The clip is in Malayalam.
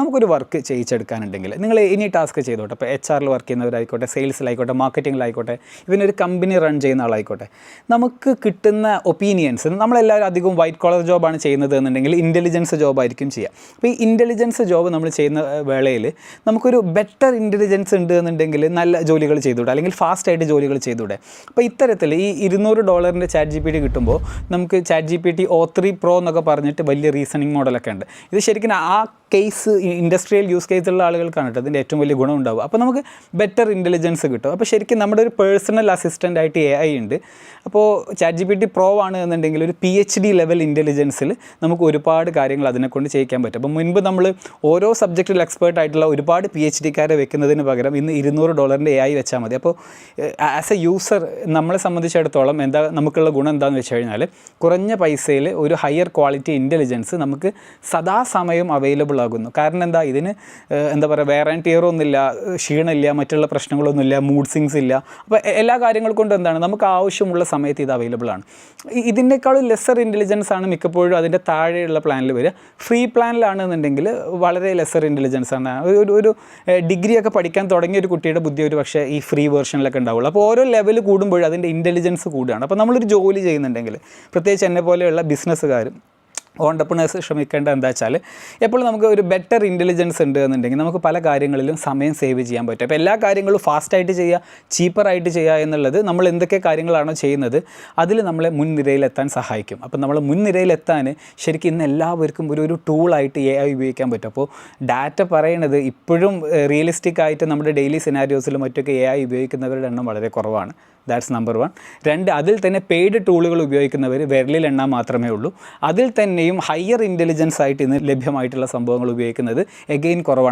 നമുക്കൊരു വർക്ക് ചെയ്യിച്ചെടുക്കാനുണ്ടെങ്കിൽ. നിങ്ങൾ ഇനി ടാസ്ക് ചെയ്തോട്ടെ ഇപ്പോൾ എച്ച് ആറിൽ വർക്ക് ചെയ്യുന്നവരായിക്കോട്ടെ സെയിൽസിലായിക്കോട്ടെ മാർക്കറ്റിങ്ങിലായിക്കോട്ടെ ഒരു കമ്പനി റൺ ചെയ്യുന്ന ആളായിക്കോട്ടെ നമുക്ക് കിട്ടുന്ന ഒപ്പീനിയൻസ് നമ്മളെല്ലാവരും അധികം വൈറ്റ് കോളർ ജോബാണ് ചെയ്യുന്നത് എന്നുണ്ടെങ്കിൽ ഇന്റലിജൻസ് ജോബായിരിക്കും ചെയ്യുക അപ്പോൾ ഈ ഇന്റലിജൻസ് ജോബ് നമ്മൾ ചെയ്യുന്ന വേളയിൽ നമുക്കൊരു ബെറ്റർ ഇന്റലിജൻസ് ഉണ്ട് എന്നുണ്ടെങ്കിൽ നല്ല ജോലികൾ ചെയ്തുകൂടെ അല്ലെങ്കിൽ ഫാസ്റ്റായിട്ട് ജോലികൾ ചെയ്തുകൂടെ. അപ്പോൾ ഇത്തരത്തിൽ ഈ ഇരുന്നൂറ് ഡോളറിന്റെ ചാറ്റ് ജി പി ടി കിട്ടുമ്പോൾ നമുക്ക് chat G P T o three pro എന്നൊക്കെ പറഞ്ഞിട്ട് വലിയ റീസണിങ് മോഡലൊക്കെ ഉണ്ട്. ഇത് ശരിക്കും ആ കേസ് ഇൻഡസ്ട്രിയൽ യൂസ് കേസുള്ള ആളുകൾക്കാണ് കേട്ടോ അതിന്റെ ഏറ്റവും വലിയ ഗുണം ഉണ്ടാവും അപ്പോൾ നമുക്ക് ബെറ്റർ ഇന്റലിജൻസ് കിട്ടും. അപ്പോൾ ശരിക്കും നമ്മുടെ ഒരു പേഴ്സണൽ അസിസ്റ്റന്റ് ആയിട്ട് എ ഐ ഉണ്ട്. അപ്പോൾ chat G P T pro ആണ് എന്നുണ്ടെങ്കിൽ ഒരു പി എച്ച് ഡി ലെവൽ ഇന്റലിജൻസിൽ നമുക്ക് ഒരുപാട് കാര്യങ്ങൾ അതിനെക്കൊണ്ട് ചെയ്യിക്കാൻ പറ്റും. അപ്പോൾ മുൻപ് നമ്മൾ ഓരോ സബ്ജക്റ്റിൽ എക്സ്പേർട്ട് ആയിട്ടുള്ള ഒരുപാട് പി എച്ച് ഡിക്കാരെ വെക്കുന്നതിന് പകരം ഇന്ന് ഇരുന്നൂറ് ഡോളറിന്റെ എ ഐ വെച്ചാൽ മതി. അപ്പോൾ ആസ് എ യൂസർ നമ്മളെ സംബന്ധിച്ചിടത്തോളം എന്താ നമുക്കുള്ള ഗുണം എന്താണെന്ന് വെച്ച് കഴിഞ്ഞാൽ കുറഞ്ഞ പൈസയിൽ ഒരു ഹയർ ക്വാളിറ്റി ഇന്റലിജൻസ് നമുക്ക് സദാസമയം അവൈലബിൾ ആകുന്നു. കാരണം എന്താ? ഇതിന് എന്താ പറയുക വേറെ ടീറൊന്നുമില്ല ക്ഷീണമില്ല മറ്റുള്ള പ്രശ്നങ്ങളൊന്നുമില്ല മൂഡ് സിങ്സ് ഇല്ല. അപ്പോൾ എല്ലാ കാര്യങ്ങൾ കൊണ്ടും എന്താണ്? നമുക്ക് ആവശ്യമുള്ള സമയത്ത് ഇത് അവൈലബിൾ ആണ്. ഇതിനേക്കാളും ലെസർ ഇന്റലിജൻസ് ആണ് മിക്കപ്പോഴും അതിന്റെ താഴെയുള്ള പ്ലാനിൽ വരിക. ഫ്രീ പ്ലാനിലാണെന്നുണ്ടെങ്കിൽ വളരെ ലെസർ ഇന്റലിജൻസ് ആണ്. ഒരു- ഒരു ഡിഗ്രി ഒക്കെ പഠിക്കാൻ തുടങ്ങിയ ഒരു കുട്ടിയുടെ ബുദ്ധി ഒരു പക്ഷേ ഈ ഫ്രീ വേർഷനിലൊക്കെ ഉണ്ടാവുള്ളൂ. അപ്പോൾ ഓരോ ലെവൽ കൂടുമ്പോഴും അതിന്റെ ഇന്റലിജൻസ് കൂടുകയാണ്. അപ്പോൾ നമ്മളൊരു ജോലി ചെയ്യുന്നുണ്ടെങ്കിൽ പ്രത്യേകിച്ച് എന്നെ പോലെയുള്ള ബിസിനസ്സുകാർ ഓണ്ടർപ്രണേഴ്സ് ശ്രമിക്കേണ്ടത് എന്താ വെച്ചാൽ എപ്പോഴും നമുക്ക് ഒരു ബെറ്റർ ഇന്റലിജൻസ് ഉണ്ട് എന്നുണ്ടെങ്കിൽ നമുക്ക് പല കാര്യങ്ങളിലും സമയം സേവ് ചെയ്യാൻ പറ്റും. അപ്പോൾ എല്ലാ കാര്യങ്ങളും ഫാസ്റ്റായിട്ട് ചെയ്യുക ചീപ്പറായിട്ട് ചെയ്യുക എന്നുള്ളത് നമ്മൾ എന്തൊക്കെ കാര്യങ്ങളാണോ ചെയ്യുന്നത് അതിൽ നമ്മളെ മുൻനിരയിലെത്താൻ സഹായിക്കും. അപ്പോൾ നമ്മൾ മുൻനിരയിലെത്താൻ ശരിക്കും ഇന്ന് എല്ലാവർക്കും ഒരു ഒരു ടൂളായിട്ട് എ ഐ ഉപയോഗിക്കാൻ പറ്റും. അപ്പോൾ ഡാറ്റ പറയണത് ഇപ്പോഴും റിയലിസ്റ്റിക് ആയിട്ട് നമ്മുടെ ഡെയിലി സിനാരിയോസിലും മറ്റൊക്കെ എ ഐ ഉപയോഗിക്കുന്നവരുടെ എണ്ണം വളരെ കുറവാണ്. ദാറ്റ്സ് നമ്പർ വൺ രണ്ട് അതിൽ തന്നെ പെയ്ഡ് ടൂളുകൾ ഉപയോഗിക്കുന്നവർ വിരലിൽ എണ്ണാൻ മാത്രമേ ഉള്ളൂ. അതിൽ തന്നെയും ഹയർ ഇന്റലിജൻസ് ആയിട്ട് ഇന്ന് ലഭ്യമായിട്ടുള്ള സംഭവങ്ങൾ ഉപയോഗിക്കുന്നത് എഗെയിൻ കുറവാണ്.